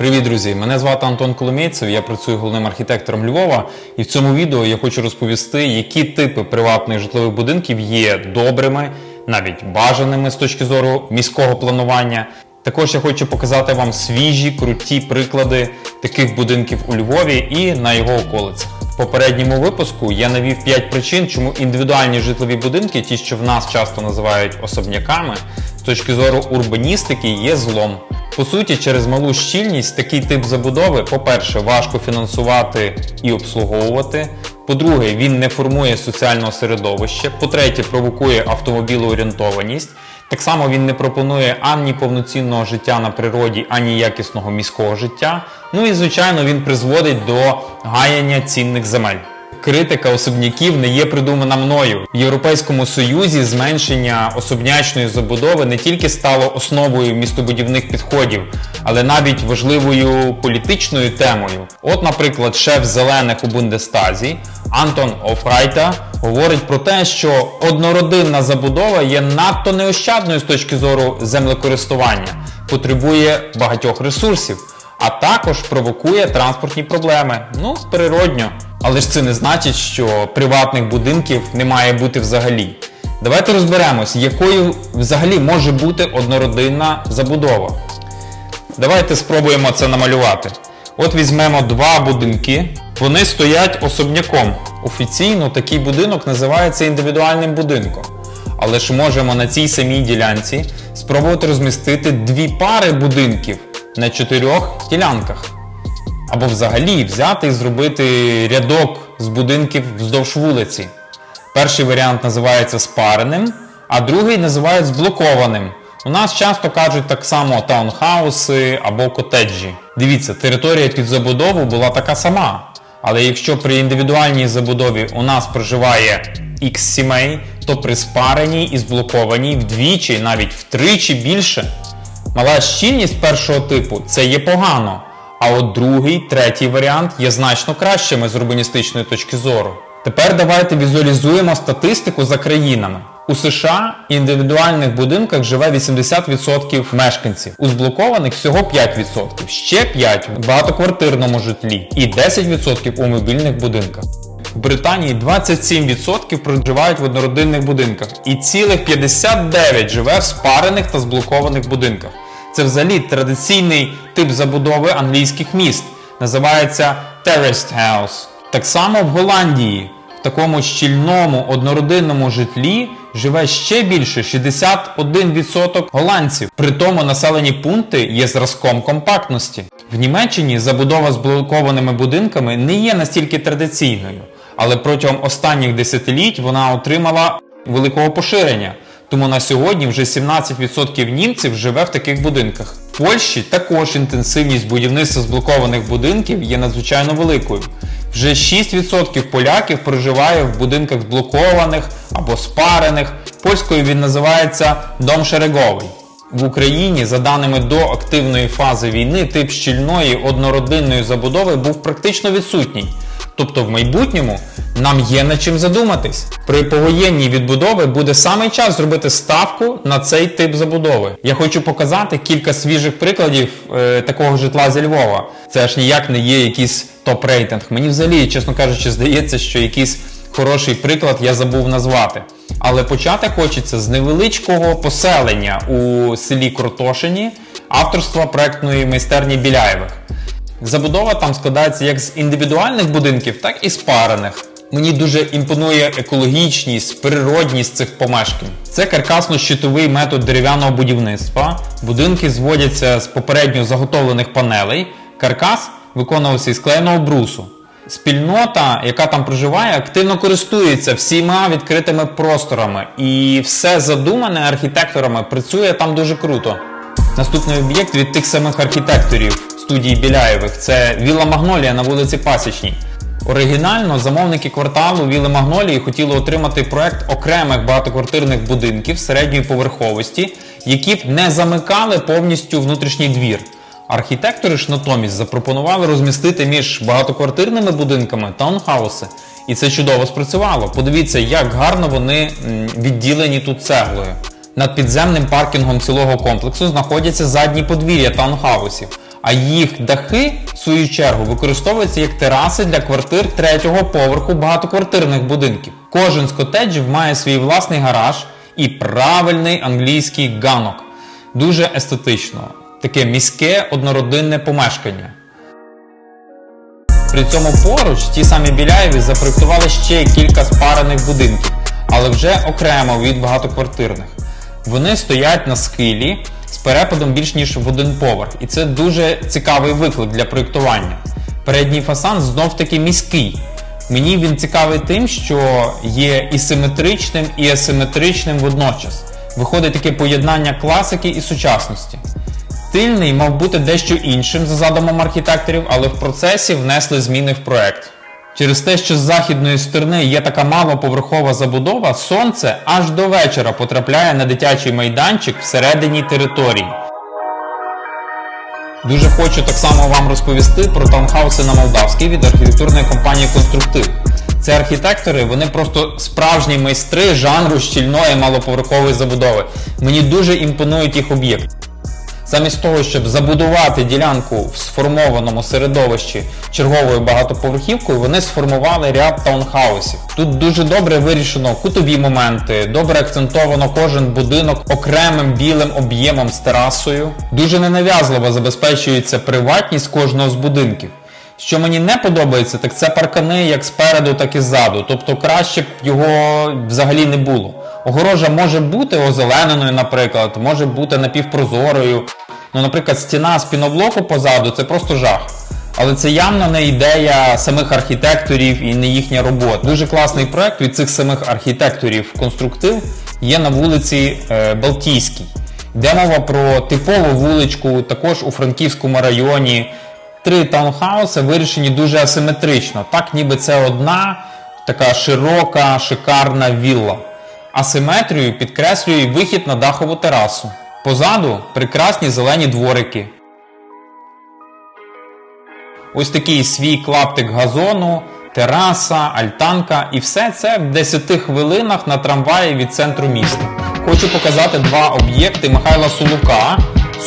Привіт, друзі! Мене звати Антон Коломійцев, я працюю головним архітектором Львова. І в цьому відео я хочу розповісти, які типи приватних житлових будинків є добрими, навіть бажаними з точки зору міського планування. Також я хочу показати вам свіжі, круті приклади таких будинків у Львові і на його околицях. В попередньому випуску я навів 5 причин, чому індивідуальні житлові будинки, ті, що в нас часто називають особняками, з точки зору урбаністики є злом. По суті, через малу щільність такий тип забудови, по-перше, важко фінансувати і обслуговувати. По-друге, він не формує соціального середовища. По-третє, провокує автомобілоорієнтованість. Так само він не пропонує ані повноцінного життя на природі, ані якісного міського життя. Ну і звичайно, він призводить до гаяння цінних земель. Критика особняків не є придумана мною. В Європейському Союзі зменшення особнячної забудови не тільки стало основою містобудівних підходів, але навіть важливою політичною темою. От, наприклад, шеф зелених у Бундестазі Антон Офрайта говорить про те, що однородинна забудова є надто неощадною з точки зору землекористування, потребує багатьох ресурсів а також провокує транспортні проблеми. Ну, природньо. Але ж це не значить, що приватних будинків не має бути взагалі. Давайте розберемось, якою взагалі може бути однородинна забудова. Давайте спробуємо це намалювати. От візьмемо два будинки. Вони стоять особняком. Офіційно такий будинок називається індивідуальним будинком. Але ж можемо на цій самій ділянці спробувати розмістити дві пари будинків на чотирьох ділянках. Або взагалі взяти і зробити рядок з будинків вздовж вулиці. Перший варіант називається спареним, а другий називають зблокованим. У нас часто кажуть так само таунхауси або котеджі. Дивіться, територія під забудову була така сама. Але якщо при індивідуальній забудові у нас проживає X сімей, то при спареній і зблокованій вдвічі, навіть втричі більше. Мала щільність першого типу це є погано. А от другий, третій варіант є значно кращими з урбаністичної точки зору. Тепер давайте візуалізуємо статистику за країнами. У США в індивідуальних будинках живе 80% мешканців, у зблокованих всього 5%, ще 5% в багатоквартирному житлі і 10% у мобільних будинках. В Британії 27% проживають в однородинних будинках, і цілих 59% живе в спарених та зблокованих будинках. Це взагалі традиційний тип забудови англійських міст. Називається Terraced House. Так само в Голландії в такому щільному однородинному житлі живе ще більше 61% голландців. При тому населені пункти є зразком компактності. В Німеччині забудова з блокованими будинками не є настільки традиційною, але протягом останніх десятиліть вона отримала великого поширення. Тому на сьогодні вже 17% німців живе в таких будинках. В Польщі також інтенсивність будівництва зблокованих будинків є надзвичайно великою. Вже 6% поляків проживає в будинках зблокованих або спарених. Польською він називається дом шереговий. В Україні, за даними до активної фази війни, тип щільної однородинної забудови був практично відсутній. Тобто в майбутньому нам є над чим задуматись. При повоєнній відбудові буде саме час зробити ставку на цей тип забудови. Я хочу показати кілька свіжих прикладів е, такого житла зі Львова. Це аж ніяк не є якийсь топ-рейтинг. Мені взагалі, чесно кажучи, здається, що якийсь хороший приклад я забув назвати. Але почати хочеться з невеличкого поселення у селі Кротошині авторства проектної майстерні Біляєвих. Забудова там складається як з індивідуальних будинків, так і з парених. Мені дуже імпонує екологічність, природність цих помешкань. Це каркасно-щитовий метод дерев'яного будівництва. Будинки зводяться з попередньо заготовлених панелей. Каркас виконувався із склеєного брусу. Спільнота, яка там проживає, активно користується всіма відкритими просторами, і все задумане архітекторами працює там дуже круто. Наступний об'єкт від тих самих архітекторів студії Біляєвих це Вілла Магнолія на вулиці Пасічній. Оригінально замовники кварталу Вілли Магнолії хотіли отримати проект окремих багатоквартирних будинків середньої поверховості, які б не замикали повністю внутрішній двір. Архітектори ж натомість запропонували розмістити між багатоквартирними будинками таунхауси. І це чудово спрацювало. Подивіться, як гарно вони відділені тут цеглою. Над підземним паркінгом цілого комплексу знаходяться задні подвір'я таунхаусів. а їх дахи, в свою чергу, використовуються як тераси для квартир третього поверху багатоквартирних будинків. Кожен з котеджів має свій власний гараж і правильний англійський ганок. Дуже естетично. Таке міське однородинне помешкання. При цьому поруч ті самі Біляєві запроектували ще кілька спарених будинків, але вже окремо від багатоквартирних. Вони стоять на схилі з перепадом більш ніж в один поверх, і це дуже цікавий виклик для проєктування. Передній фасан знов таки міський. Мені він цікавий тим, що є і симетричним, і асиметричним водночас. Виходить таке поєднання класики і сучасності. Тильний мав бути дещо іншим за задумом архітекторів, але в процесі внесли зміни в проект. Через те, що з західної сторони є така малоповерхова забудова, сонце аж до вечора потрапляє на дитячий майданчик всередині території. Дуже хочу так само вам розповісти про таунхауси на Молдавській від архітектурної компанії Конструктив. Це архітектори, вони просто справжні майстри жанру щільної малоповерхової забудови. Мені дуже імпонують їх об'єкти. Замість того, щоб забудувати ділянку в сформованому середовищі черговою багатоповерхівкою, вони сформували ряд таунхаусів. Тут дуже добре вирішено кутові моменти, добре акцентовано кожен будинок окремим білим об'ємом з терасою. Дуже ненав'язливо забезпечується приватність кожного з будинків. Що мені не подобається, так це паркани як спереду, так і ззаду. Тобто краще б його взагалі не було. Огорожа може бути озелененою, наприклад, може бути напівпрозорою. Ну, наприклад, стіна з піноблоку позаду це просто жах. Але це явно не ідея самих архітекторів і не їхня робота. Дуже класний проект від цих самих архітекторів конструктив є на вулиці е, Балтійській. Йде мова про типову вуличку, також у Франківському районі. Три таунхауси вирішені дуже асиметрично, так ніби це одна така широка, шикарна вілла. Асиметрію підкреслює вихід на дахову терасу. Позаду прекрасні зелені дворики. Ось такий свій клаптик газону, тераса, альтанка і все це в 10 хвилинах на трамваї від центру міста. Хочу показати два об'єкти Михайла Сулука,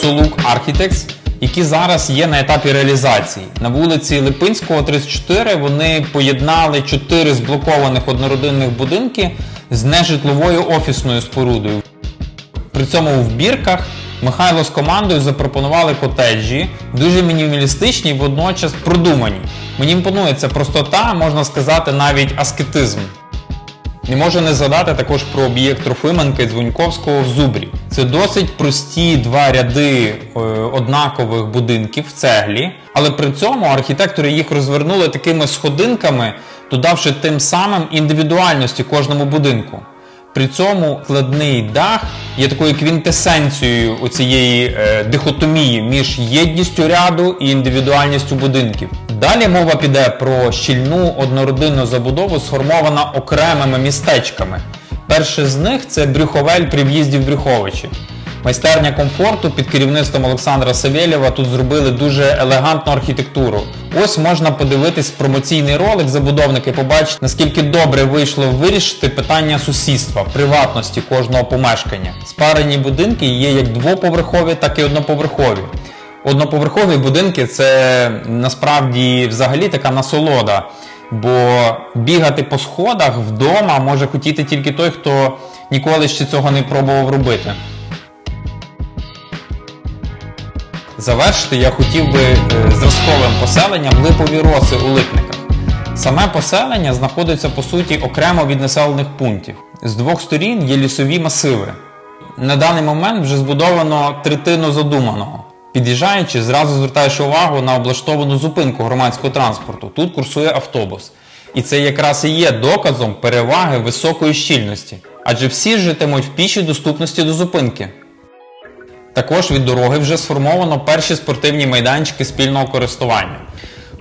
Сулук Architects, які зараз є на етапі реалізації. На вулиці Липинського, 34 вони поєднали чотири зблокованих однородинних будинки з нежитловою офісною спорудою. При цьому в бірках Михайло з командою запропонували котеджі, дуже мінімалістичні, водночас продумані. Мені імпонує ця простота, можна сказати, навіть аскетизм. Не можу не згадати також про об'єкт Трофименки Дзвоньковського в Зубрі. Це досить прості два ряди е, однакових будинків в цеглі, але при цьому архітектори їх розвернули такими сходинками, додавши тим самим індивідуальності кожному будинку. При цьому складний дах є такою квінтесенцією оцієї е, дихотомії між єдністю ряду і індивідуальністю будинків. Далі мова піде про щільну однородинну забудову, сформована окремими містечками. Перше з них це Брюховель при в'їзді в Брюховичі. Майстерня комфорту під керівництвом Олександра Савєлєва тут зробили дуже елегантну архітектуру. Ось можна подивитись промоційний ролик забудовники, побачити, наскільки добре вийшло вирішити питання сусідства, приватності кожного помешкання. Спарені будинки є як двоповерхові, так і одноповерхові. Одноповерхові будинки це насправді взагалі така насолода, бо бігати по сходах вдома може хотіти тільки той, хто ніколи ще цього не пробував робити. Завершити я хотів би е, зразковим поселенням липові роси у липниках. Саме поселення знаходиться по суті окремо від населених пунктів. З двох сторін є лісові масиви. На даний момент вже збудовано третину задуманого. Під'їжджаючи, зразу звертаєш увагу на облаштовану зупинку громадського транспорту. Тут курсує автобус. І це якраз і є доказом переваги високої щільності. Адже всі житимуть в пішій доступності до зупинки. Також від дороги вже сформовано перші спортивні майданчики спільного користування.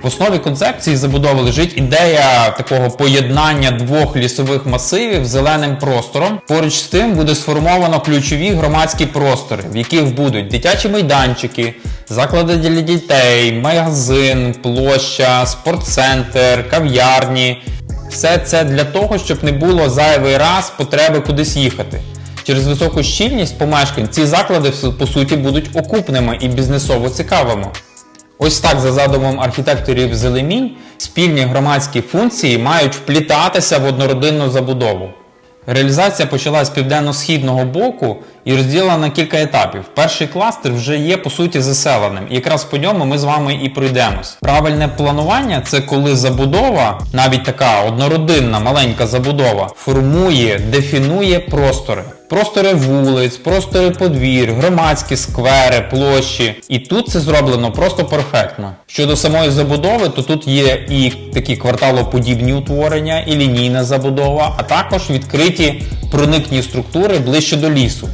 В основі концепції забудови лежить ідея такого поєднання двох лісових масивів зеленим простором. Поруч з тим буде сформовано ключові громадські простори, в яких будуть дитячі майданчики, заклади для дітей, магазин, площа, спортцентр, кав'ярні. Все це для того, щоб не було зайвий раз потреби кудись їхати. Через високу щільність помешкань ці заклади по суті будуть окупними і бізнесово цікавими. Ось так за задумом архітекторів Зелемінь спільні громадські функції мають вплітатися в однородинну забудову. Реалізація почалась з південно-східного боку і розділена на кілька етапів. Перший кластер вже є по суті заселеним, і якраз по ньому ми з вами і пройдемось. Правильне планування це коли забудова, навіть така однородинна маленька забудова, формує, дефінує простори. Простори вулиць, простори подвір, громадські сквери, площі. І тут це зроблено просто перфектно. Щодо самої забудови, то тут є і такі кварталоподібні утворення, і лінійна забудова, а також відкриті проникні структури ближче до лісу.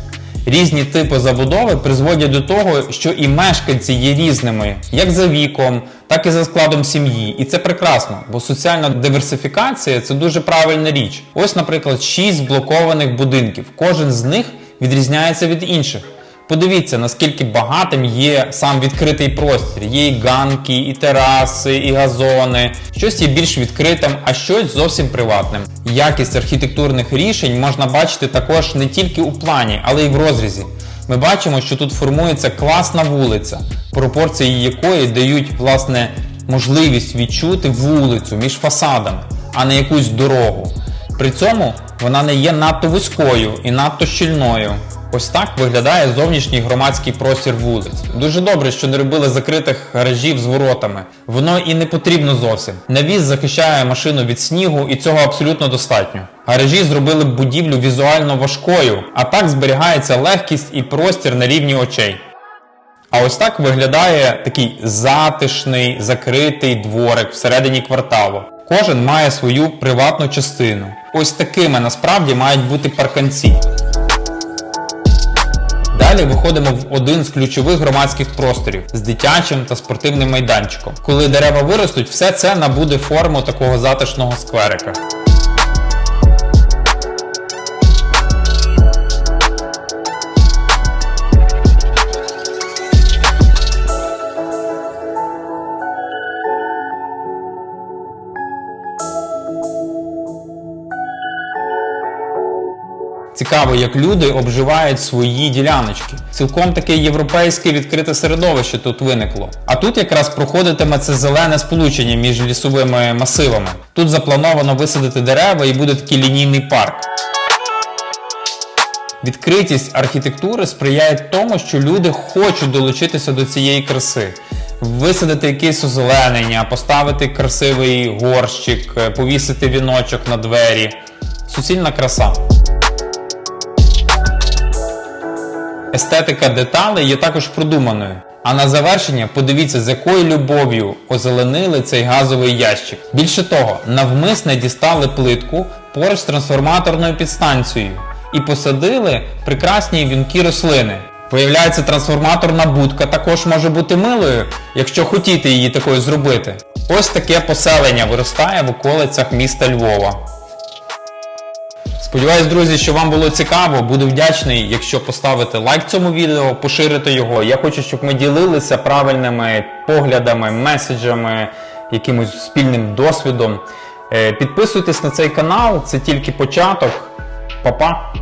Різні типи забудови призводять до того, що і мешканці є різними, як за віком, так і за складом сім'ї. І це прекрасно, бо соціальна диверсифікація це дуже правильна річ. Ось, наприклад, шість блокованих будинків. Кожен з них відрізняється від інших. Подивіться, наскільки багатим є сам відкритий простір. Є і ганки, і тераси, і газони. Щось є більш відкритим, а щось зовсім приватним. Якість архітектурних рішень можна бачити також не тільки у плані, але й в розрізі. Ми бачимо, що тут формується класна вулиця, пропорції якої дають власне можливість відчути вулицю між фасадами, а не якусь дорогу. При цьому вона не є надто вузькою і надто щільною. Ось так виглядає зовнішній громадський простір вулиць. Дуже добре, що не робили закритих гаражів з воротами. Воно і не потрібно зовсім. Навіс захищає машину від снігу, і цього абсолютно достатньо. Гаражі зробили будівлю візуально важкою, а так зберігається легкість і простір на рівні очей. А ось так виглядає такий затишний, закритий дворик всередині кварталу. Кожен має свою приватну частину. Ось такими насправді мають бути парканці. Далі виходимо в один з ключових громадських просторів з дитячим та спортивним майданчиком. Коли дерева виростуть, все це набуде форму такого затишного скверика. Цікаво, як люди обживають свої діляночки. Цілком таке європейське відкрите середовище тут виникло. А тут якраз проходитиме це зелене сполучення між лісовими масивами. Тут заплановано висадити дерева і буде такий лінійний парк. Відкритість архітектури сприяє тому, що люди хочуть долучитися до цієї краси. Висадити якесь озеленення, поставити красивий горщик, повісити віночок на двері. Суцільна краса. Естетика деталей є також продуманою. А на завершення подивіться, з якою любов'ю озеленили цей газовий ящик. Більше того, навмисне дістали плитку поруч з трансформаторною підстанцією і посадили прекрасні вінки рослини. Виявляється, трансформаторна будка також може бути милою, якщо хотіти її такою зробити. Ось таке поселення виростає в околицях міста Львова. Сподіваюсь, друзі, що вам було цікаво. Буду вдячний, якщо поставите лайк цьому відео, поширите його. Я хочу, щоб ми ділилися правильними поглядами, меседжами, якимось спільним досвідом. Е, Підписуйтесь на цей канал, це тільки початок. Па-па!